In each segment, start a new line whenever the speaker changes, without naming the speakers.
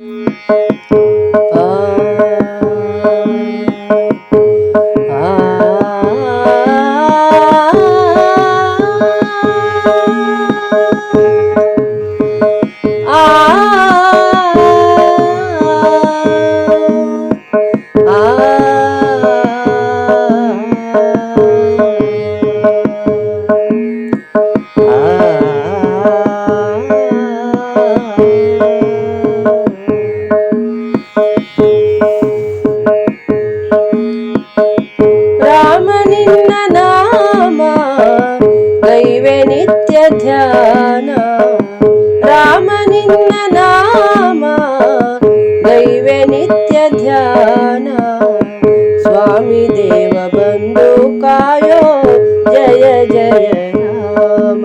Música నిత్య ధ్యాన రామ నిన్న నామ దైవ నిత్య ధ్యాನ స్వామి దేవ బంధు కాయో జయ జయ రామ.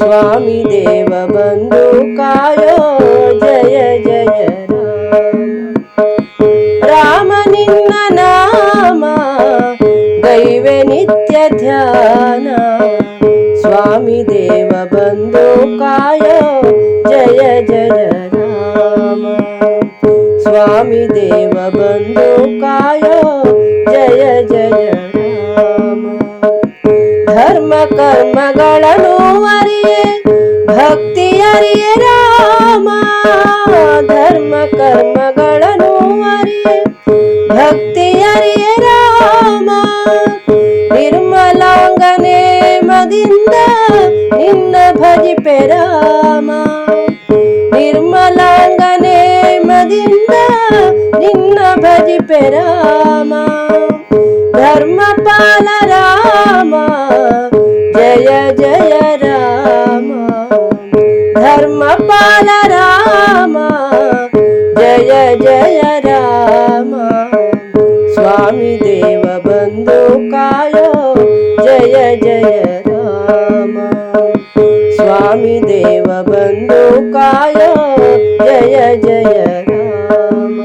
స్వామి దేవ బంధు కాయో జయ జయ రామ. నిన్న నామ దైవ నిత్య ధ్యాన ಧ್ಯಾನ ಸ್ವಾಮಿ ದೇವ ಬಂದು ಕಾಯೋ ಜಯ ಜಯ ರಾಮ ಸ್ವಾಮಿ ದೇವ ಬಂದು ಕಾಯೋ ಜಯ ಜಯ ರಾಮ ಧರ್ಮ ಕರ್ಮಗಳನ್ನು ಅರಿಯೆ ಭಕ್ತಿ ಅರಿಯೆ ರಾಮ ಧರ್ಮ ಕರ್ಮಗಳನ್ನು ಅರಿಯೆ ಭಕ್ತಿ ಅರಿಯೆ నిన్న భజిపె రామ నిర్మలాంగనే మదిన్న నిన్న భజిపె రామ ధర్మపాల రామ జయ జయ రామ. ధర్మపాల రామ జయ జయ రామ. స్వామి దేవ బంధు కాయ జయ జయ కాయ జయ జయ రామ.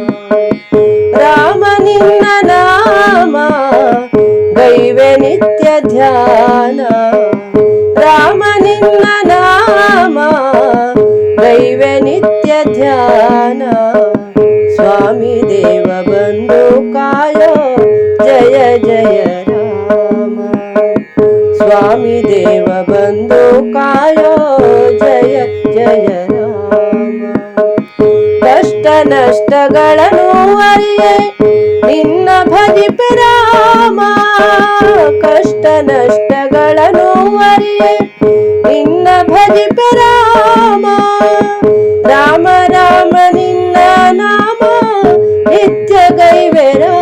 రామ నిన్న నామ గైవె నిత్య ధ్యాన. రామ నిన్న నామ గైవె నిత్య ధ్యాన. స్వామి దేవ బంధు కాయ జయ జయ రామ. స్వామి దేవ బంధు కాయ ಜಯ ಜಯ ರಾಮ. ಕಷ್ಟ ನಷ್ಟಗಳನ್ನು ಅರಿಯೆ ನಿನ್ನ ಭಜಿಪೆ ರಾಮ ಕಷ್ಟ ನಷ್ಟಗಳನ್ನು ಅರಿಯೆ ನಿನ್ನ ಭಜಿಪೆ ರಾಮ ರಾಮ ರಾಮ ನಿನ್ನ ನಾಮ. ನಿತ್ಯ ಗೈವೆ ರಾಮ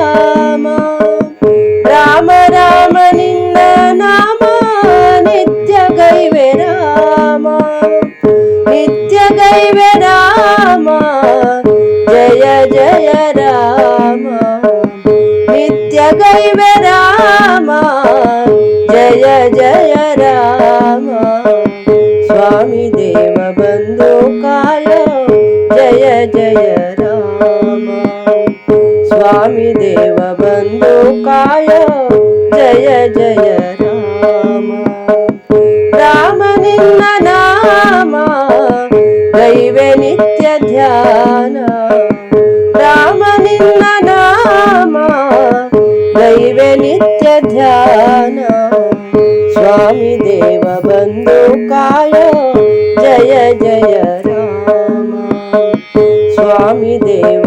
జగైవ రామ. జయ జయ రామ. స్వామి దేవ బంధు కాయ జయ జయ రామ. స్వామి దేవ బంధు కాయ జయ జయ రామ. ಗೈವೆ ನಿತ್ಯ ಧ್ಯಾನ ಸ್ವಾಮಿ ದೇವ ಬಂದು ಕಾಯೋ ಜಯ ಜಯ ರಾಮ ಸ್ವಾಮಿ ದೇವ